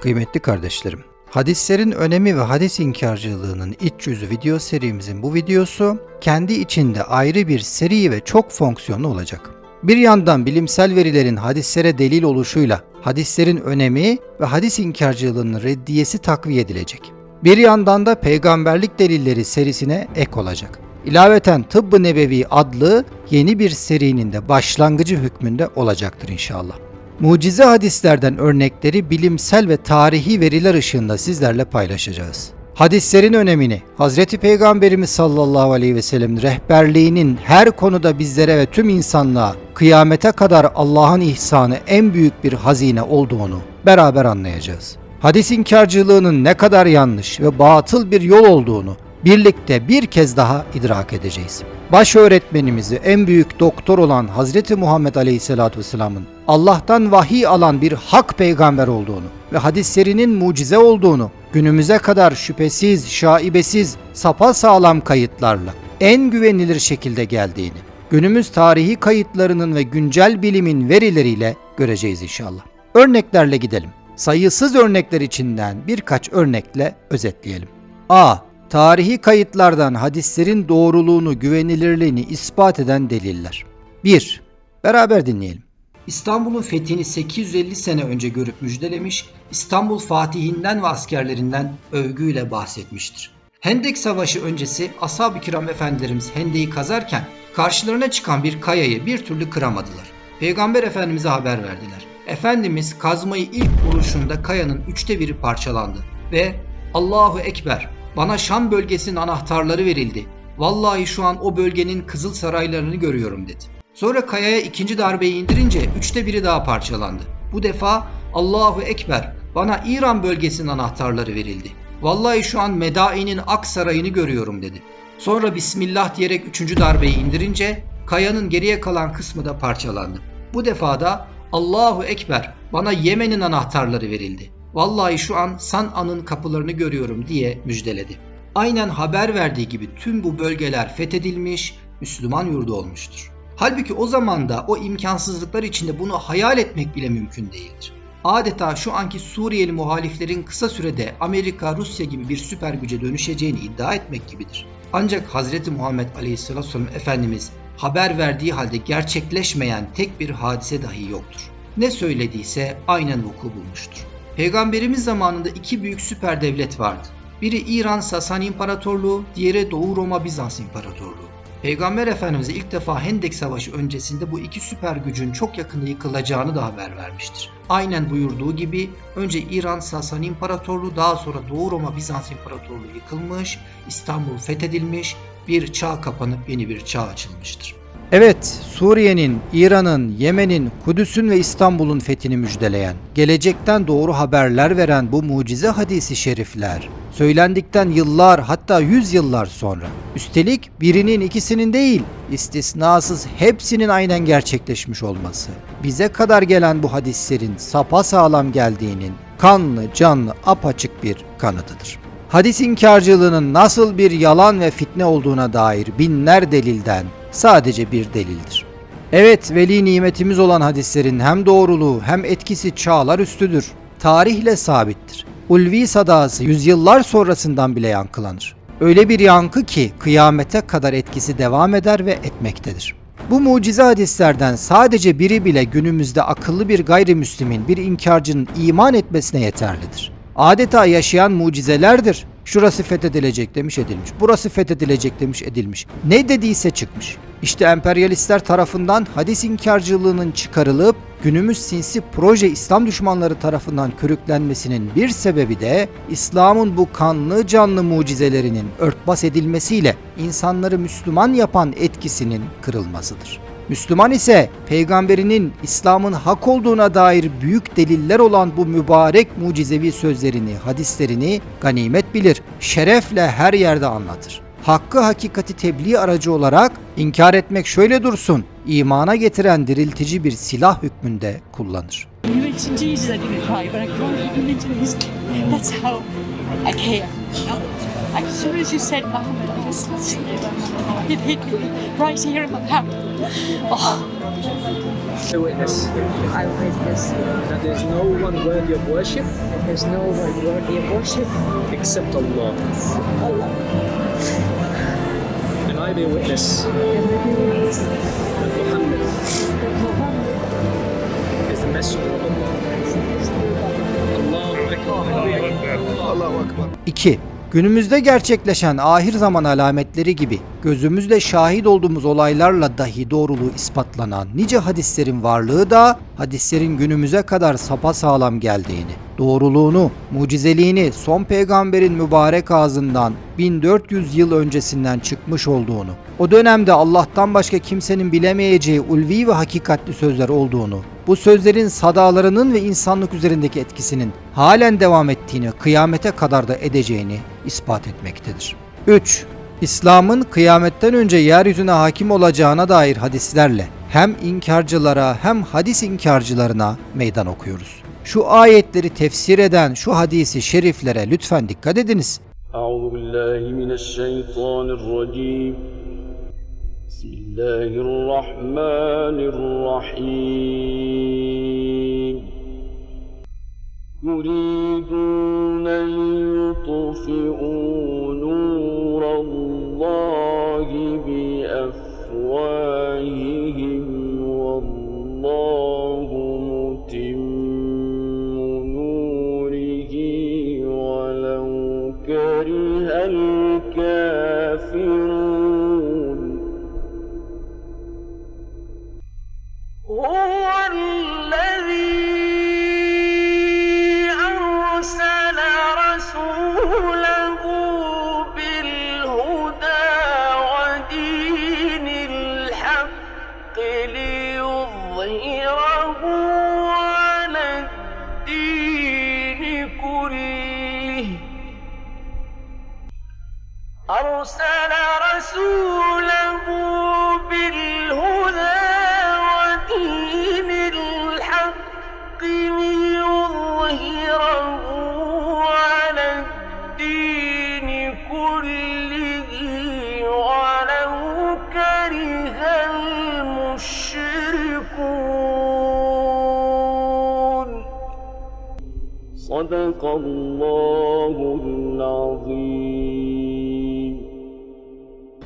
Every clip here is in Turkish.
Kıymetli kardeşlerim, hadislerin önemi ve hadis inkarcılığının iç yüzü video serimizin bu videosu kendi içinde ayrı bir seri ve çok fonksiyonlu olacak. Bir yandan bilimsel verilerin hadislere delil oluşuyla hadislerin önemi ve hadis inkarcılığının reddiyesi takviye edilecek. Bir yandan da peygamberlik delilleri serisine ek olacak. İlaveten Tıbbı Nebevi adlı yeni bir serinin de başlangıcı hükmünde olacaktır inşallah. Mucize hadislerden örnekleri bilimsel ve tarihi veriler ışığında sizlerle paylaşacağız. Hadislerin önemini, Hazreti Peygamberimiz sallallahu aleyhi ve sellem'in rehberliğinin her konuda bizlere ve tüm insanlığa kıyamete kadar Allah'ın ihsanı en büyük bir hazine olduğunu beraber anlayacağız. Hadis inkarcılığının ne kadar yanlış ve batıl bir yol olduğunu birlikte bir kez daha idrak edeceğiz. Baş öğretmenimizi en büyük doktor olan Hazreti Muhammed Aleyhisselatü Vesselam'ın Allah'tan vahiy alan bir hak peygamber olduğunu ve hadislerinin mucize olduğunu günümüze kadar şüphesiz, şaibesiz, sapa sağlam kayıtlarla en güvenilir şekilde geldiğini, günümüz tarihi kayıtlarının ve güncel bilimin verileriyle göreceğiz inşallah. Örneklerle gidelim. Sayısız örnekler içinden birkaç örnekle özetleyelim. A. Tarihi kayıtlardan hadislerin doğruluğunu, güvenilirliğini ispat eden deliller. 1. Beraber dinleyelim. İstanbul'un fethini 850 sene önce görüp müjdelemiş, İstanbul fatihinden ve askerlerinden övgüyle bahsetmiştir. Hendek Savaşı öncesi Ashab-ı Kiram Efendilerimiz Hendek'i kazarken karşılarına çıkan bir kayayı bir türlü kıramadılar. Peygamber Efendimiz'e haber verdiler. Efendimiz kazmayı ilk vuruşunda kayanın üçte biri parçalandı ve Allahu Ekber bana Şam bölgesinin anahtarları verildi. Vallahi şu an o bölgenin kızıl saraylarını görüyorum dedi. Sonra kayaya ikinci darbeyi indirince üçte biri daha parçalandı. Bu defa Allahu Ekber bana İran bölgesinin anahtarları verildi. Vallahi şu an Medai'nin Ak Sarayı'nı görüyorum dedi. Sonra Bismillah diyerek üçüncü darbeyi indirince kayanın geriye kalan kısmı da parçalandı. Bu defa da Allahu Ekber bana Yemen'in anahtarları verildi. Vallahi şu an San'a'nın kapılarını görüyorum diye müjdeledi. Aynen haber verdiği gibi tüm bu bölgeler fethedilmiş, Müslüman yurdu olmuştur. Halbuki o zaman da o imkansızlıklar içinde bunu hayal etmek bile mümkün değildir. Adeta şu anki Suriyeli muhaliflerin kısa sürede Amerika, Rusya gibi bir süper güce dönüşeceğini iddia etmek gibidir. Ancak Hz. Muhammed Aleyhisselatü Vesselam Efendimiz haber verdiği halde gerçekleşmeyen tek bir hadise dahi yoktur. Ne söylediyse aynen vuku bulmuştur. Peygamberimiz zamanında iki büyük süper devlet vardı. Biri İran Sasani İmparatorluğu, diğeri Doğu Roma Bizans İmparatorluğu. Peygamber Efendimiz'e ilk defa Hendek Savaşı öncesinde bu iki süper gücün çok yakında yıkılacağını da haber vermiştir. Aynen buyurduğu gibi önce İran Sasani İmparatorluğu daha sonra Doğu Roma Bizans İmparatorluğu yıkılmış, İstanbul fethedilmiş, bir çağ kapanıp yeni bir çağ açılmıştır. Evet, Suriye'nin, İran'ın, Yemen'in, Kudüs'ün ve İstanbul'un fethini müjdeleyen, gelecekten doğru haberler veren bu mucize hadisi şerifler, söylendikten yıllar hatta yüz yıllar sonra, üstelik birinin ikisinin değil, istisnasız hepsinin aynen gerçekleşmiş olması, bize kadar gelen bu hadislerin sapa sağlam geldiğinin kanlı canlı apaçık bir kanıtıdır. Hadis inkarcılığının nasıl bir yalan ve fitne olduğuna dair binler delilden sadece bir delildir. Evet veli nimetimiz olan hadislerin hem doğruluğu hem etkisi çağlar üstüdür. Tarihle sabittir. Ulvi sadası yüzyıllar sonrasından bile yankılanır. Öyle bir yankı ki kıyamete kadar etkisi devam eder ve etmektedir. Bu mucize hadislerden sadece biri bile günümüzde akıllı bir gayrimüslimin, bir inkarcının iman etmesine yeterlidir. Adeta yaşayan mucizelerdir. Şurası fethedilecek demiş edilmiş. Burası fethedilecek demiş edilmiş. Ne dediyse çıkmış. İşte emperyalistler tarafından hadis inkarcılığının çıkarılıp günümüz sinsi proje İslam düşmanları tarafından körüklenmesinin bir sebebi de İslam'ın bu kanlı canlı mucizelerinin örtbas edilmesiyle insanları Müslüman yapan etkisinin kırılmasıdır. Müslüman ise peygamberinin İslam'ın hak olduğuna dair büyük deliller olan bu mübarek mucizevi sözlerini, hadislerini ganimet bilir, şerefle her yerde anlatır. Hakkı hakikati tebliğ aracı olarak inkar etmek şöyle dursun, imana getiren diriltici bir silah hükmünde kullanır. You mention Jesus, I didn't cry, but I cried when you mentioned his name. That's how I care. Like, as soon as you said Muhammad, I just, it hit me right here in my heart. Oh, I witness I witness that there is no one worthy of worship there's no one worthy of worship except Allah. Allah. And I bear witness And I do witness that Muhammad that Muhammad is the messenger of Allah. Allahu Akbar. 2. Günümüzde gerçekleşen ahir zaman alametleri gibi gözümüzle şahit olduğumuz olaylarla dahi doğruluğu ispatlanan nice hadislerin varlığı da hadislerin günümüze kadar sapasağlam geldiğini, doğruluğunu, mucizeliğini son peygamberin mübarek ağzından 1400 yıl öncesinden çıkmış olduğunu, o dönemde Allah'tan başka kimsenin bilemeyeceği ulvi ve hakikatli sözler olduğunu, bu sözlerin sadalarının ve insanlık üzerindeki etkisinin halen devam ettiğini, kıyamete kadar da edeceğini ispat etmektedir. 3. İslam'ın kıyametten önce yeryüzüne hakim olacağına dair hadislerle hem inkarcılara hem hadis inkarcılarına meydan okuyoruz. Şu ayetleri tefsir eden şu hadisi şeriflere lütfen dikkat ediniz. Euzubillahimineşşeytanirracim. Bismillahirrahmanirrahim. Yuridun يطفئوا نور الله بأفواههم والله متم نوره ولو كره الكافرون. أرسل رسوله بالهدى ودين الحق ليظهره على الدين كله ولو كره المشركون. صدق الله العظيم.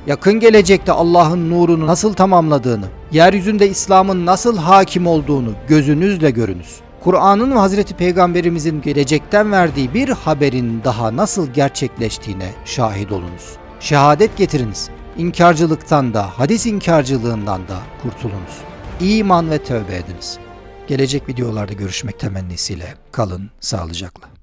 Yakın gelecekte Allah'ın nurunu nasıl tamamladığını, yeryüzünde İslam'ın nasıl hakim olduğunu gözünüzle görünüz. Kur'an'ın ve Hazreti Peygamberimizin gelecekten verdiği bir haberin daha nasıl gerçekleştiğine şahit olunuz. Şehadet getiriniz. İnkarcılıktan da, hadis inkarcılığından da kurtulunuz. İman ve tövbe ediniz. Gelecek videolarda görüşmek temennisiyle kalın sağlıcakla.